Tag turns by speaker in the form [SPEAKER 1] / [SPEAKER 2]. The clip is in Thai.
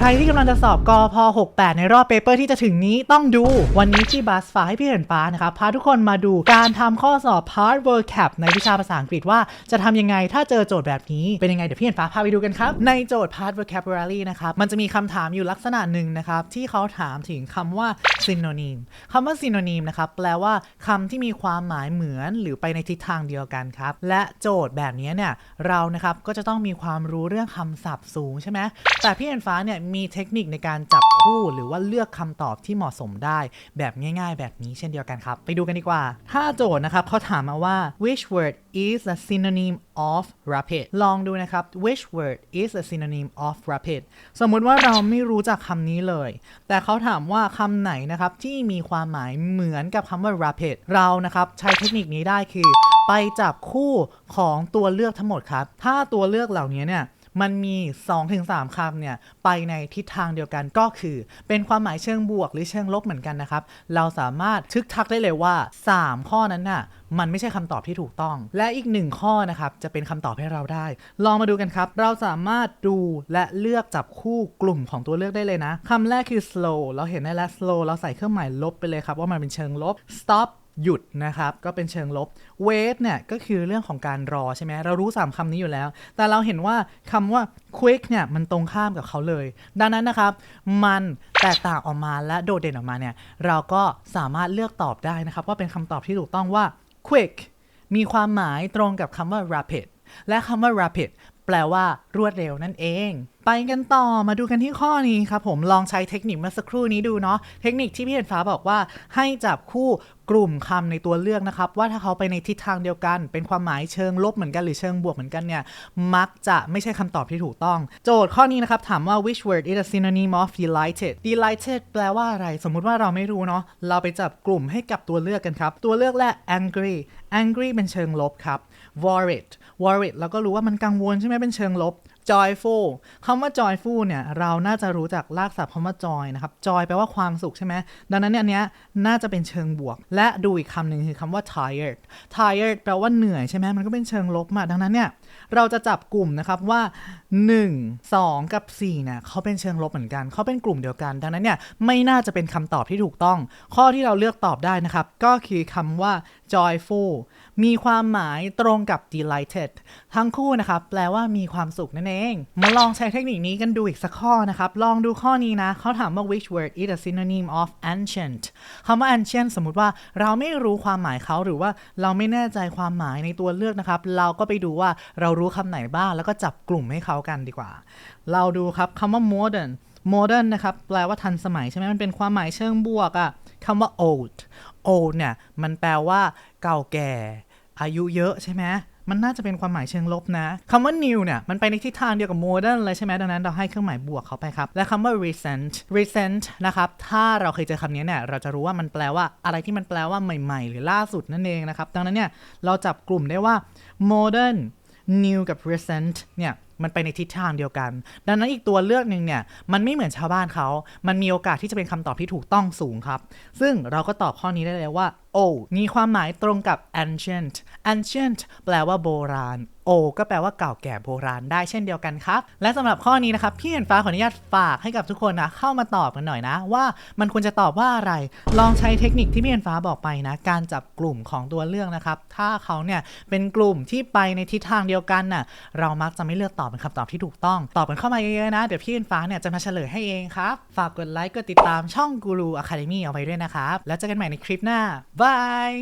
[SPEAKER 1] ใครที่กำลังจะสอบกอพ68 ในรอบเปเปอร์ที่จะถึงนี้ต้องดู วันนี้ที่บัสฟ้าให้พี่เห็นฟ้านะครับพาทุกคนมาดูการทำข้อสอบ Part World Cap ในวิชาภาษาอังกฤษว่าจะทำยังไงถ้าเจอโจทย์แบบนี้เป็นยังไงเดี๋ยวพี่เห็นฟ้าพาไปดูกันครับ ในโจทย์ Part Vocabulary นะครับมันจะมีคำถามอยู่ลักษณะหนึ่งนะครับที่เขาถามถึงคำว่า synonym คำว่า synonym นะครับแปลว่าคำที่มีความหมายเหมือนหรือไปในทิศทางเดียวกันครับและโจทย์แบบนี้เนี่ยเรานะครับก็จะต้องมีความรู้เรื่องคำศัพท์สูงใช่ไหมแต่พี่เอ็นฟ้าเนี่ยมีเทคนิคในการจับคู่หรือว่าเลือกคำตอบที่เหมาะสมได้ แบบง่าย ๆ แบบนี้เช่นเดียวกันครับ ไปดูกันดีกว่าถ้าโจทย์นะครับเขาถามมาว่า which word is a synonym of rapid ลองดูนะครับ which word is a synonym of rapid สมมุติว่าเราไม่รู้จักคำนี้เลย แต่เขาถามว่าคำไหนนะครับ ที่มีความหมายเหมือนกับคำว่า rapid เรานะครับ ใช้เทคนิคนี้ได้คือ ไปจับคู่ของตัวเลือกทั้งหมดครับ ถ้าตัวเลือกเหล่านี้เนี่ย มันมี 2-3คำเนี่ย ไปในทิศทางเดียวกันก็คือ เป็นความหมายเชิงบวกหรือเชิงลบเหมือนกันนะครับ เราสามารถทึกทักได้เลยว่า 3 ข้อนั้นน่ะมันไม่ใช่คำตอบที่ถูกต้อง และอีกหนึ่งข้อนะครับ จะเป็นคำตอบให้เราได้ ลองมาดูกันครับ เราสามารถดูและเลือกจับคู่กลุ่มของตัวเลือกได้เลยนะคำแรกคือ slow เราเห็นได้แล้ว slow เราใส่เครื่องหมายลบไปเลยครับ ว่ามันเป็นเชิงลบ stop หยุดนะครับ ก็เป็นเชิงลบ wait เนี่ยก็คือเรื่องของการรอใช่ไหมเรารู้ 3คำนี้อยู่แล้ว แต่เราเห็นว่าคำว่า quick เนี่ยมันตรงข้ามกับเขาเลย ดังนั้นนะครับ มันแตกต่างออกมาและโดดเด่นออกมาเนี่ย เราก็สามารถเลือกตอบได้นะครับ ว่าเป็นคำตอบที่ถูกต้องว่า quick มีความหมายตรงกับคำว่า rapid และคำว่า rapid แปลว่ารวดเร็วนั่นเอง ไปกันต่อมาดูกันที่ข้อนี้ครับผมลองใช้เทคนิคเมื่อสักครู่นี้ดูเนาะเทคนิคที่พี่เห็นฟ้าบอกว่าให้จับคู่กลุ่มคำในตัวเลือกนะครับ ว่าถ้าเขาไปในทิศทางเดียวกัน เป็นความหมายเชิงลบเหมือนกันหรือเชิงบวกเหมือนกันเนี่ยมักจะไม่ใช่คำตอบที่ถูกต้อง โจทย์ข้อนี้นะครับ ถามว่า which word is a synonym of delighted delighted แปลว่าอะไร สมมุติว่าเราไม่รู้เนาะเราไปจับกลุ่มให้กับตัวเลือกกันครับ ตัวเลือกแรก angry angry เป็นเชิงลบครับ worried worried เราก็รู้ว่ามันกังวลใช่ไหมเป็นเชิงลบ joyful คำว่า joyful เนี่ย เราน่าจะรู้จักลากศัพท์คำว่า joy นะครับ joy แปลว่าความสุขใช่ไหม ดังนั้นเนี่ยอันเนี้ยน่าจะเป็นเชิงบวก และดูอีกคำหนึ่งคือคำว่า tired tired แปลว่าเหนื่อยใช่ไหมมันก็เป็นเชิงลบมาดังนั้นเนี่ยเราจะจับกลุ่มนะครับว่า 1 2 กับ4เนี่ยเขาเป็นเชิงลบเหมือนกันเขาเป็นกลุ่มเดียวกัน ดังนั้นเนี่ยไม่น่าจะเป็นคำตอบที่ถูกต้อง ข้อที่เราเลือกตอบได้นะครับ ก็คือคำว่า joyful มีความหมายตรงกับ delighted ทั้งคู่นะครับ แปลว่ามีความสุขนั่นเอง มาลองใช้เทคนิคนี้กันดูอีกสักข้อนะครับ ลองดูข้อนี้นะ เขาถามว่า which word is a synonym of ancient คำว่า ancient สมมุติว่าเราไม่รู้ความหมายเขาหรือว่าเราไม่แน่ใจความหมายในตัวเลือกนะครับ เราก็ไปดูว่าเรารู้คำไหนบ้าง แล้วก็จับกลุ่มให้เขากันดีกว่า เราดูครับคำว่า modern modern นะครับ แปลว่าทันสมัยใช่ไหมมันเป็นความหมายเชิงบวกอะคำว่า old old เนี่ย มันแปลว่าเก่าแก่ อายุเยอะใช่ไหมมันน่าจะเป็นความหมายเชิงลบนะคำว่า new เนี่ย มันไปในทิศทางเดียวกับ modern เลยใช่ไหมดังนั้นเราให้เครื่องหมายบวกเขาไปครับ และคำว่า recent recent นะครับ ถ้าเราเคยเจอคำนี้เนี่ย เราจะรู้ว่ามันแปลว่าอะไรที่มันแปลว่าใหม่ ๆ หรือล่าสุดนั่นเองนะครับ ดังนั้นเนี่ย เราจับกลุ่มได้ว่า modern new กับ recent เนี่ยมันไปในทิศทางเดียวกัน ดังนั้นอีกตัวเลือกหนึ่งเนี่ย มันไม่เหมือนชาวบ้านเขา มันมีโอกาสที่จะเป็นคำตอบที่ถูกต้องสูงครับ ซึ่งเราก็ตอบข้อนี้ได้เลยว่า o มีความหมายตรงกับ ancient ancient แปลว่าโบราณ o ก็แปลว่าเก่าแก่โบราณได้เช่นเดียวกันครับ และสำหรับข้อนี้นะครับพี่เห็นฟ้าขออนุญาตฝากให้กับทุกคนนะเข้ามาตอบกันหน่อยนะ ว่ามันควรจะตอบว่าอะไร ลองใช้เทคนิคที่พี่เห็นฟ้าบอกไปนะ การจับกลุ่มของตัวเลือกนะครับ ถ้าเขาเนี่ยเป็นกลุ่มที่ไปในทิศทางเดียวกันน่ะเรามักจะไม่เลือกตอบเป็นคำตอบที่ถูกต้องตอบกันเข้ามาเยอะๆนะ เดี๋ยวพี่เห็นฟ้าเนี่ยจะมาเฉลยให้เองครับ ฝากกดไลค์กดติดตามช่องกูรูอะคาเดมี่เอาไว้ด้วยนะครับแล้วเจอกันใหม่ในคลิปหน้าบาย